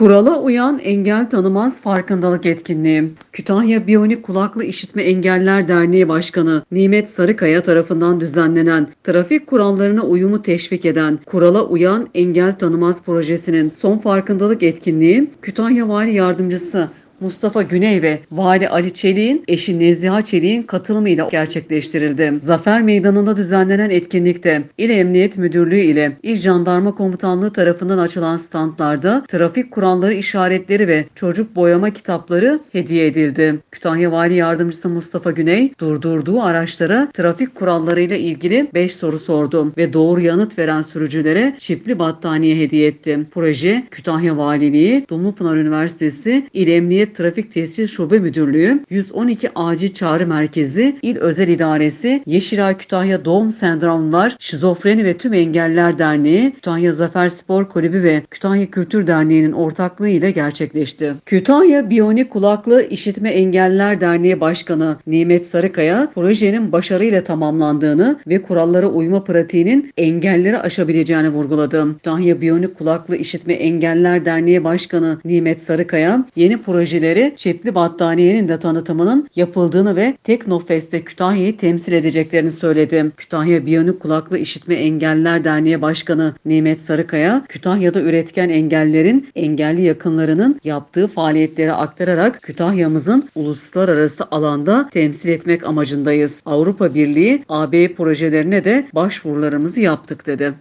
Kurala uyan engel tanımaz farkındalık etkinliği. Kütahya Biyonik Kulaklı İşitme Engeller Derneği Başkanı Nimet Sarıkaya tarafından düzenlenen trafik kurallarına uyumu teşvik eden Kurala Uyan Engel Tanımaz projesinin son farkındalık etkinliği Kütahya Vali Yardımcısı Mustafa Güney ve Vali Ali Çelik'in eşi Neziha Çelik'in katılımıyla gerçekleştirildi. Zafer Meydanı'nda düzenlenen etkinlikte İl Emniyet Müdürlüğü ile İl Jandarma Komutanlığı tarafından açılan standlarda trafik kuralları işaretleri ve çocuk boyama kitapları hediye edildi. Kütahya Vali Yardımcısı Mustafa Güney durdurduğu araçlara trafik kurallarıyla ilgili 5 soru sordu ve doğru yanıt veren sürücülere çipli battaniye hediye etti. Proje Kütahya Valiliği, Dumlupınar Üniversitesi İl Emniyet Trafik Tesis Şube Müdürlüğü, 112 Acil Çağrı Merkezi, İl Özel İdaresi, Yeşilay Kütahya Doğum Sendromlar, Şizofreni ve Tüm Engeller Derneği, Kütahya Zafer Spor Kulübü ve Kütahya Kültür Derneği'nin ortaklığı ile gerçekleşti. Kütahya Biyonik Kulaklı İşitme Engeller Derneği Başkanı Nimet Sarıkaya, projenin başarıyla tamamlandığını ve kurallara uyma pratiğinin engelleri aşabileceğini vurguladı. Kütahya Biyonik Kulaklı İşitme Engeller Derneği Başkanı Nimet Sarıkaya, yeni projeleri çepli battaniyenin de tanıtımının yapıldığını ve Teknofest'te Kütahya'yı temsil edeceklerini söyledi. Kütahya Biyonik Kulaklı İşitme Engeller Derneği Başkanı Nimet Sarıkaya, Kütahya'da üretken engellerin engelli yakınlarının yaptığı faaliyetleri aktararak Kütahya'mızın uluslararası alanda temsil etmek amacındayız. Avrupa Birliği AB projelerine de başvurularımızı yaptık dedi.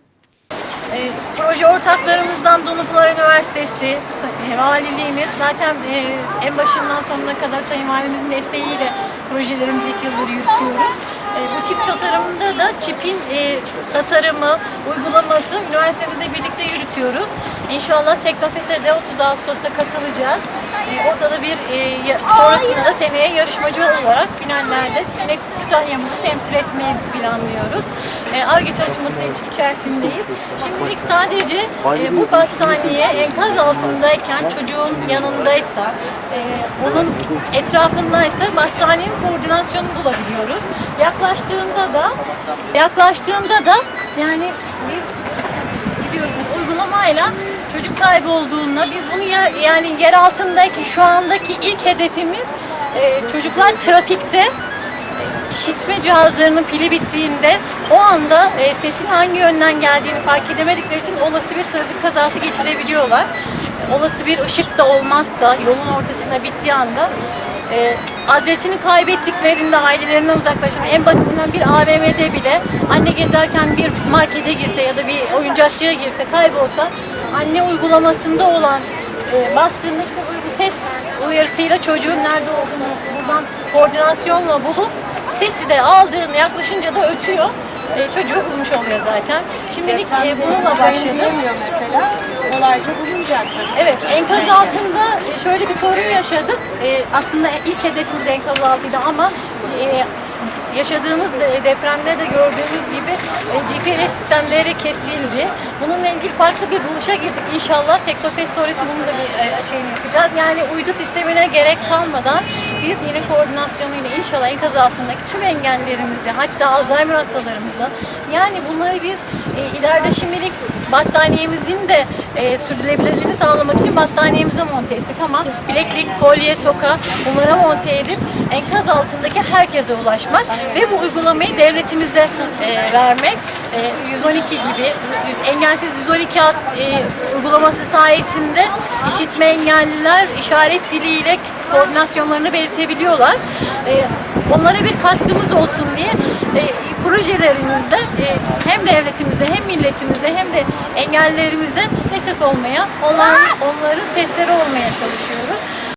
Ortaklarımızdan Dumlupınar Üniversitesi, e, valiliğimiz zaten e, en başından sonuna kadar Sayın Valimizin desteğiyle projelerimizi ilk yıldır yürütüyoruz. E, bu çip tasarımında da çipin e, tasarımı, uygulaması üniversitemizle birlikte yürütüyoruz. İnşallah Teknofest'e de 30 Ağustos'ta katılacağız. E, orada da bir e, sonrasında da seneye yarışmacı olarak finallerde yine Kütahya'mızı temsil etmeyi planlıyoruz. E, ARGE çalışması iç- içerisindeyiz. Şimdilik sadece e, bu battaniye enkaz altındayken çocuğun yanındaysa, e, onun etrafındaysa battaniyenin koordinasyonunu bulabiliyoruz. Yaklaştığında da yaklaştığında da yani biz gidiyoruz uygulamayla çocuk kaybolduğunda biz bunu yer, yani yer altındaki şu andaki ilk hedefimiz e, çocuklar trafikte işitme cihazlarının pili bittiğinde o anda e, sesin hangi yönden geldiğini fark edemedikleri için olası bir trafik kazası geçirebiliyorlar. Olası bir ışık da olmazsa yolun ortasında bittiği anda e, adresini kaybettiklerinde ailelerinden uzaklaşan en basitinden bir AVM'de bile anne gezerken bir markete girse ya da bir oyuncakçıya girse kaybolsa anne uygulamasında olan e, bastığında işte böyle bir ses uyarısıyla çocuğun nerede olduğunu buradan koordinasyonla bulup sesi de aldığında yaklaşınca da ötüyor. E, çocuğu bulmuş oluyor zaten. Şimdilik e, bununla. Diyemiyor mesela. Kolayca bulunacak. Evet, enkaz altında şöyle bir sorun yaşadık. Ee, aslında ilk hedefimiz enkaz altıydı ama e, yaşadığımız de- depremde de gördüğümüz gibi GPS sistemleri kesildi. Bununla ilgili farklı bir buluşa girdik. İnşallah Teknofest sonrası bunu da bir e, şeyini yapacağız. Yani uydu sistemine gerek kalmadan biz yine koordinasyonuyla inşallah enkaz altındaki tüm engellerimizi hatta Alzheimer hastalarımızı yani bunları biz e, ileride şimdilik battaniyemizin de e, sürdürülebilirliğini sağlamak için battaniyemize monte ettik ama bileklik, kolye, toka bunlara monte edip enkaz altındaki herkese ulaşmak ve bu uygulamayı devletimize e, vermek. E, 112 gibi engelsiz 112 ad- e, uygulaması sayesinde işitme engelliler işaret diliyle koordinasyonlarını belirtebiliyorlar. E, onlara bir katkımız olsun diye e, projelerimizde e, hem devletimize hem milletimize hem de engellerimize destek olmaya, onlar, onların sesleri olmaya çalışıyoruz.